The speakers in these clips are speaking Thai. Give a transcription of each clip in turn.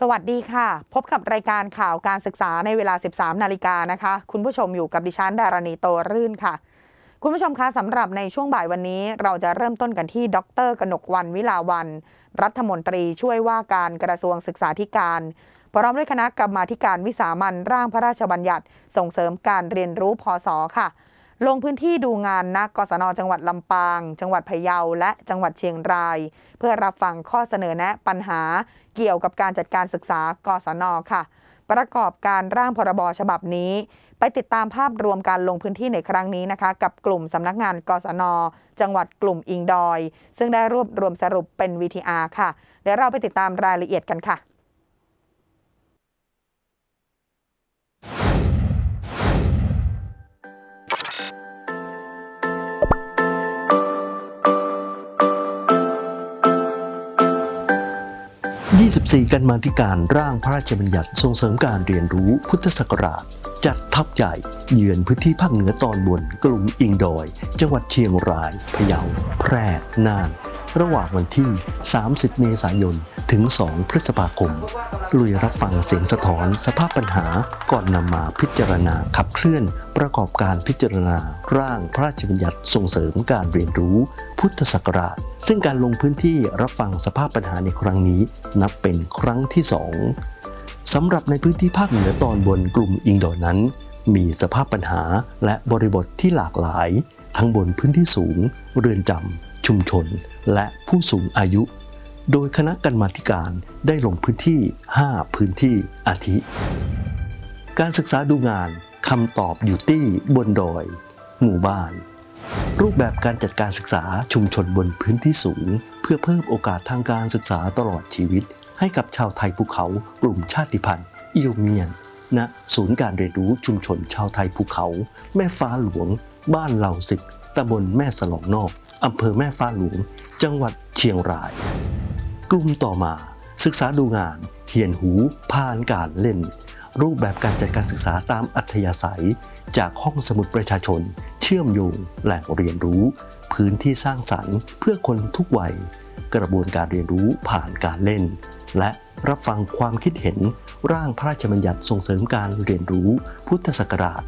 สวัสดีค่ะ พบกับรายการข่าวการศึกษาในเวลา 13 นาฬิกานะคะ คุณผู้ชมอยู่กับดิฉันดารณีโตรื่นค่ะ คุณผู้ชมคะสำหรับในช่วงบ่ายวันนี้ เราจะเริ่มต้นกันที่ ดรกนกวันวิลาวัน รัฐมนตรีช่วยว่าการกระทรวงศึกษาธิการพร้อมด้วยคณะกรรมาธิการวิสามันร่างพระราชบัญญัติ ส่งเสริมการเรียนรู้พศค่ะ ลงพื้นที่ดูงานนักกศนจังหวัดลำปาง จังหวัดพะเยา และจังหวัดเชียงราย เพื่อรับฟังข้อเสนอแนะปัญหา เกี่ยวกับการจัดการศึกษากศนค่ะ ประกอบการร่างพรบฉบับนี้ ไปติดตามภาพรวมการลงพื้นที่ในครั้งนี้นะคะ กับกลุ่มสำนักงานกศน จังหวัดกลุ่มอิงดอย ซึ่งได้รวบรวมสรุปเป็น VTR ค่ะเดี๋ยวเราไปติดตามรายละเอียดกันค่ะ 24 กันมาธิการร่างพระราชบัญญัติส่งเสริมการเรียนรู้พุทธศักราช จัดทัพใหญ่ เยือนพื้นที่ภาคเหนือตอนบนกลุ่มอิงดอย จังหวัดเชียงราย พะเยา แพร่ น่าน ระหว่างวันที่ 30 เมษายน ถึง 2 พฤษภาคม ลุยรับฟังเสียงสะท้อนสภาพปัญหาก่อนนำมาพิจารณาขับเคลื่อน ประกอบการพิจารณาร่างพระราชบัญญัติส่งเสริมการเรียนรู้ พุทธศักราช ซึ่งการลงพื้นที่รับฟังสภาพปัญหาในครั้งนี้ นับเป็นครั้งที่สองสำหรับในพื้นที่ภาคเหนือตอนบนกลุ่มอิงดอยนั้น มีสภาพปัญหาและบริบทที่หลากหลาย ทั้งบนพื้นที่สูง เรือนจำ ชุมชน และผู้สูงอายุ โดยคณะกรรมาธิการได้ลงพื้นที่ 5 พื้นที่อาทิ การศึกษาดูงานคำตอบอยู่ที่บนดอย หมู่บ้าน รูปแบบการจัดการศึกษาชุมชนบนพื้นที่สูง เพื่อเพิ่มโอกาสทางการศึกษาตลอดชีวิต ให้กับชาวไทยภูเขากลุ่มชาติพันธุ์อิโยเมียนณศูนย์การเรียนรู้ชุมชนชาวไทยภูเขา แม่ฟ้าหลวง บ้านเหล่าสิบตำบลแม่สลองนอก อำเภอแม่ฟ้าหลวง จังหวัดเชียงราย กลุ่มต่อมา ศึกษาดูงานเขียนหูผ่านการเล่น รูปแบบการจัดการศึกษาตามอัธยาศัย จากห้องสมุดประชาชน เชื่อมโยงแหล่งเรียนรู้ พื้นที่สร้างสรรค์เพื่อคนทุกวัย กระบวนการเรียนรู้ผ่านการเล่น และรับฟังความคิดเห็นร่างพระราชบัญญัติส่งเสริมการเรียนรู้พุทธศักราช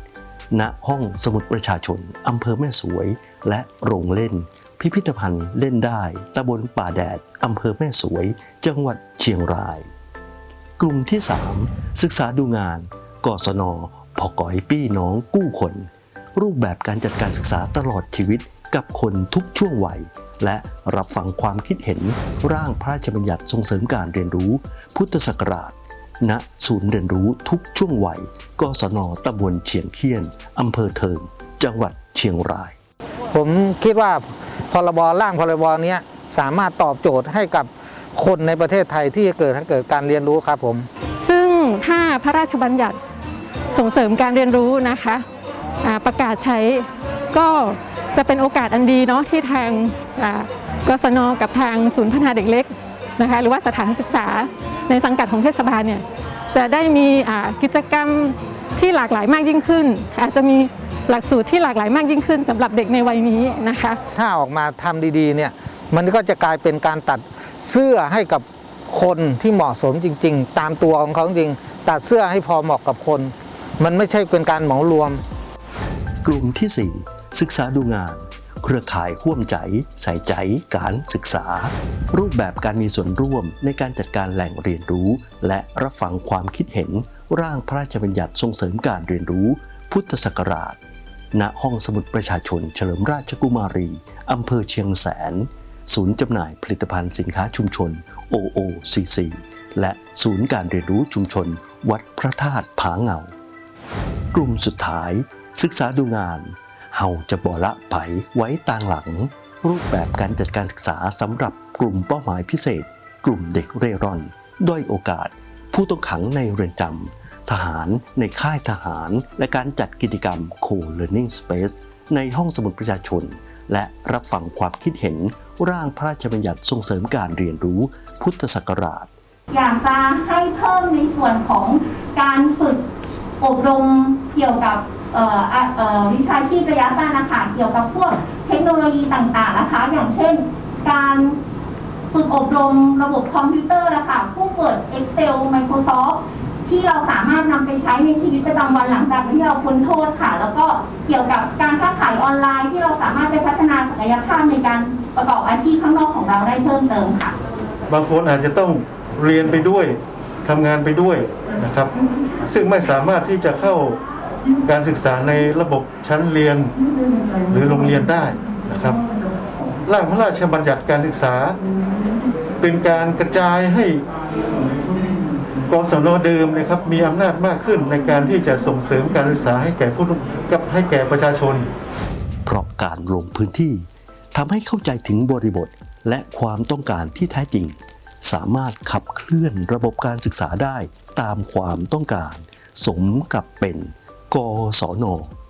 ณห้องสมุดประชาชนอำเภอแม่สวย และโรงเล่น พิพิธภัณฑ์เล่นได้ตำบลป่าแดดอำเภอแม่สวย จังหวัดเชียงราย กลุ่มที่ 3 ศึกษาดูงานกศนพอกอยปี้น้องกู้คน รูปแบบการจัดการศึกษาตลอดชีวิตกับคนทุกช่วงวัย และรับฟังความคิดเห็นร่างพระราชบัญญัติส่งเสริมการเรียนรู้ พุทธศักราช ณศูนย์เรียนรู้ทุกช่วงวัยกศนตำบลเชียงเคียนอำเภอเทิง จังหวัดเชียงราย ผมคิดว่าพรบร่างพรบเนี้ยสามารถตอบโจทย์ให้กับคนในประเทศไทยที่จะเกิดให้เกิดการเรียนรู้ครับผม ซึ่งถ้าพระราชบัญญัติส่งเสริมการเรียนรู้นะคะอ่าประกาศใช้ก็จะเป็นโอกาสอันดีเนาะที่ทางอ่ากศนกับทางศูนย์พัฒนาเด็กเล็ก นะคะหรือว่าสถานศึกษาในสังกัดของเทศบาลเนี่ยจะได้มีอ่ากิจกรรมที่หลากหลายมากยิ่งขึ้น อาจจะมีหลักสูตรที่หลากหลายมากยิ่งขึ้นสำหรับเด็กในวัยนี้นะคะ ถ้าออกมาทำดีๆเนี่ยมันก็จะกลายเป็นการตัดเสื้อให้กับคนที่เหมาะสมจริง ๆ ตามตัวของเขาจริงๆตัดเสื้อให้พอเหมาะกับคน มันไม่ใช่เป็นการเหมารวม กลุ่มที่ 4 ศึกษาดูงาน เครือข่ายห่วมใจ ใส่ใจการศึกษา รูปแบบการมีส่วนร่วมในการจัดการแหล่งเรียนรู้ และรับฟังความคิดเห็น ร่างพระราชบัญญัติส่งเสริมการเรียนรู้ พุทธศักราช ณห้องสมุดประชาชนเฉลิมราชกุมารีอำเภอเชียงแสน ศูนย์จำหน่ายผลิตภัณฑ์สินค้าชุมชน OOCC และศูนย์การเรียนรู้ชุมชน วัดพระธาตุผาเงา กลุ่มสุดท้าย ศึกษาดูงาน เฮาจะบ่ละไปไว้ต่างหลัง รูปแบบการจัดการศึกษาสำหรับกลุ่มเป้าหมายพิเศษ กลุ่มเด็กเร่ร่อนด้อยโอกาส ผู้ต้องขังในเรือนจำทหารในค่ายทหาร และการจัดกิจกรรม Co-Learning Space ในห้องสมุดประชาชน และรับฟังความคิดเห็นร่างพระราชบัญญัติส่งเสริมการเรียนรู้พุทธศักราช อยากจะให้เพิ่มในส่วนของการฝึกอบรมเกี่ยวกับ วิชาชีพระยะสั้นนะคะเกี่ยวกับพวกเทคโนโลยีต่างๆนะคะ อย่างเช่นการฝึกอบรมระบบคอมพิวเตอร์นะคะผู้เปิด Excel Microsoft ที่เราสามารถนำไปใช้ในชีวิตประจำวันหลังจากที่เราพ้นโทษค่ะ แล้วก็เกี่ยวกับการค้าขายออนไลน์ที่เราสามารถไปพัฒนาศักยภาพในการประกอบอาชีพข้างนอกของเราได้เพิ่มเติมค่ะ บางคนอาจจะต้องเรียนไปด้วยทำงานไปด้วยนะครับ ซึ่งไม่สามารถที่จะเข้า การศึกษาในระบบชั้นเรียนหรือโรงเรียนได้นะครับ ร่างพระราชบัญญัติการศึกษา เป็นการกระจายให้กศนเดิมนะครับมีอำนาจมากขึ้นในการที่จะส่งเสริมการศึกษาให้แก่ผู้กับให้แก่ประชาชน เพราะการลงพื้นที่ทำให้เข้าใจถึงบริบทและความต้องการที่แท้จริง สามารถขับเคลื่อนระบบการศึกษาได้ตามความต้องการ สมกับเป็น กศน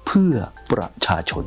เพื่อประชาชน